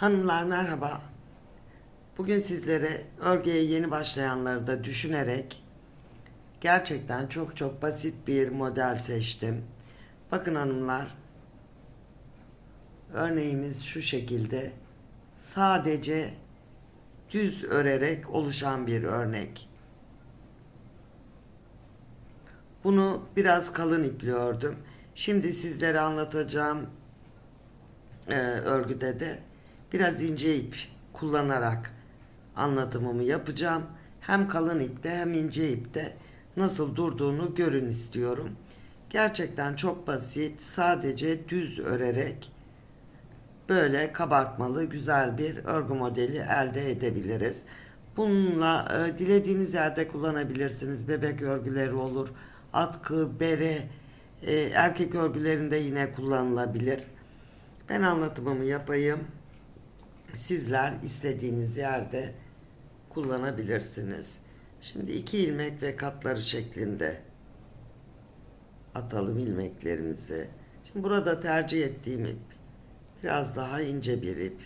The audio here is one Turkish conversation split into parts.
Hanımlar merhaba. Bugün sizlere örgüye yeni başlayanları da düşünerek gerçekten çok çok basit bir model seçtim. Bakın hanımlar. Örneğimiz şu şekilde. Sadece düz örerek oluşan bir örnek. Bunu biraz kalın iple ördüm. Şimdi sizlere anlatacağım e, örgüde de biraz ince ip kullanarak anlatımımı yapacağım. Hem kalın ipte hem ince ipte nasıl durduğunu görün istiyorum. Gerçekten çok basit. Sadece düz örerek böyle kabartmalı güzel bir örgü modeli elde edebiliriz. Bununla e, dilediğiniz yerde kullanabilirsiniz. Bebek örgüleri olur, atkı, bere, e, erkek örgülerinde yine kullanılabilir. Ben anlatımımı yapayım. Sizler istediğiniz yerde kullanabilirsiniz. Şimdi iki ilmek ve katları şeklinde atalım ilmeklerimizi. Şimdi burada tercih ettiğim ip biraz daha ince bir ip.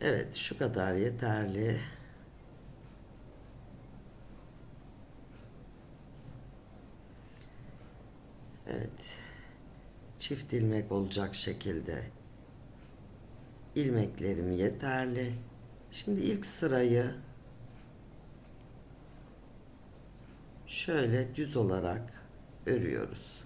Evet şu kadar yeterli. Evet. Çift ilmek olacak şekilde ilmeklerim yeterli. Şimdi ilk sırayı şöyle düz olarak örüyoruz.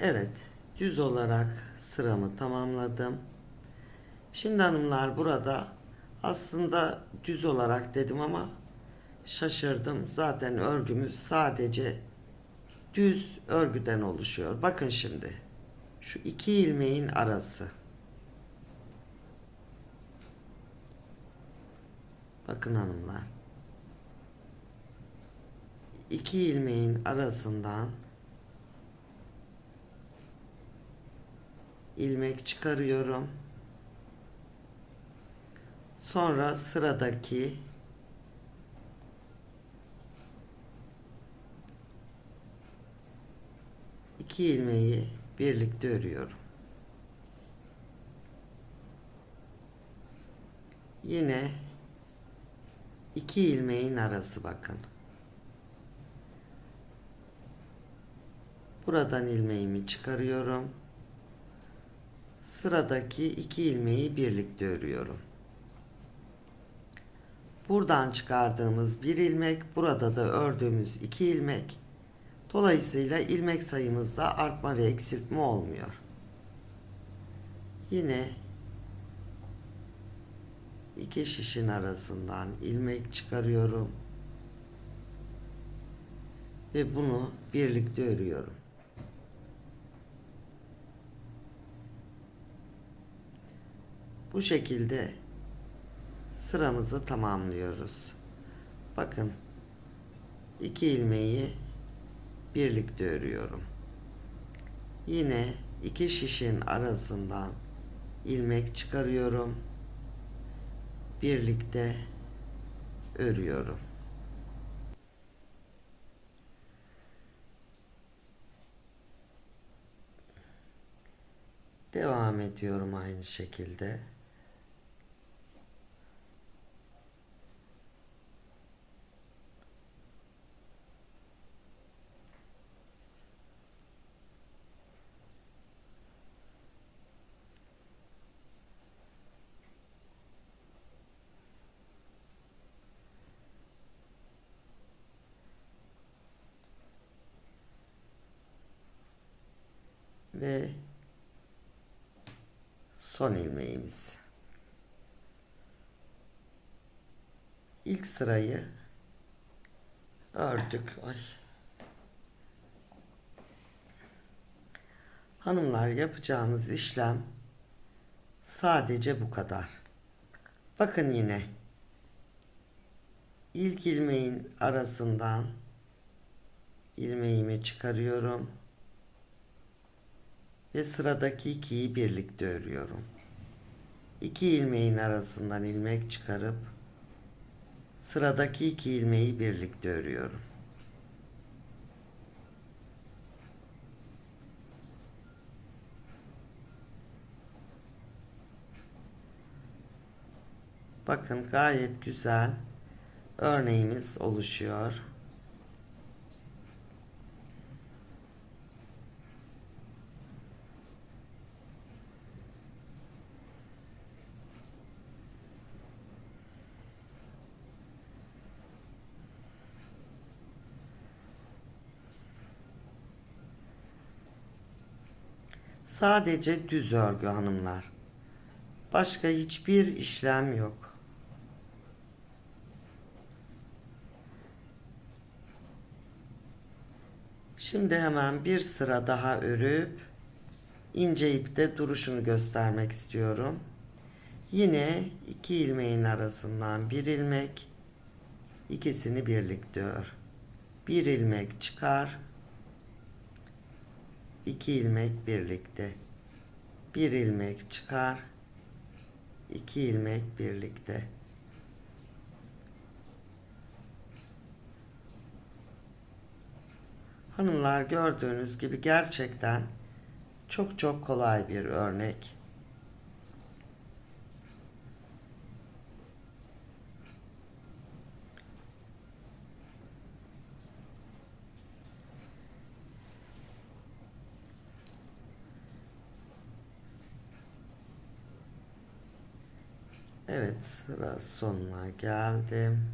Evet, düz olarak sıramı tamamladım. Şimdi hanımlar burada aslında düz olarak dedim ama şaşırdım. Zaten örgümüz sadece düz örgüden oluşuyor. Bakın şimdi. Şu iki ilmeğin arası. Bakın hanımlar. İki ilmeğin arasından ilmek çıkarıyorum. Sonra sıradaki iki ilmeği birlikte örüyorum. Yine iki ilmeğin arası bakın. Buradan ilmeğimi çıkarıyorum sıradaki iki ilmeği birlikte örüyorum. Buradan çıkardığımız bir ilmek, burada da ördüğümüz iki ilmek. Dolayısıyla ilmek sayımızda artma ve eksiltme olmuyor. Yine iki şişin arasından ilmek çıkarıyorum ve bunu birlikte örüyorum. Bu şekilde sıramızı tamamlıyoruz. Bakın iki ilmeği birlikte örüyorum. Yine iki şişin arasından ilmek çıkarıyorum. Birlikte örüyorum. Devam ediyorum aynı şekilde. Ve son ilmeğimiz. İlk sırayı ördük. Ay. Hanımlar yapacağımız işlem sadece bu kadar. Bakın yine ilk ilmeğin arasından ilmeğimi çıkarıyorum ve sıradaki ikiyi birlikte örüyorum. İki ilmeğin arasından ilmek çıkarıp sıradaki iki ilmeği birlikte örüyorum. Bakın gayet güzel örneğimiz oluşuyor. Sadece düz örgü hanımlar. Başka hiçbir işlem yok. Şimdi hemen bir sıra daha örüp ince ipte duruşunu göstermek istiyorum. Yine iki ilmeğin arasından bir ilmek ikisini birlikte ör. Bir ilmek çıkar. İki ilmek birlikte. Bir ilmek çıkar. iki ilmek birlikte. Hanımlar gördüğünüz gibi gerçekten çok çok kolay bir örnek. Evet sıra sonuna geldim.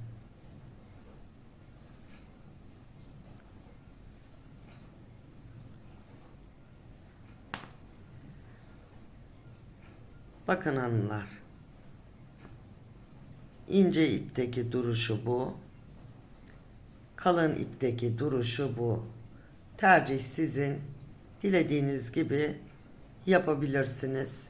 Bakın hanımlar. İnce ipteki duruşu bu. Kalın ipteki duruşu bu. Tercih sizin. Dilediğiniz gibi yapabilirsiniz.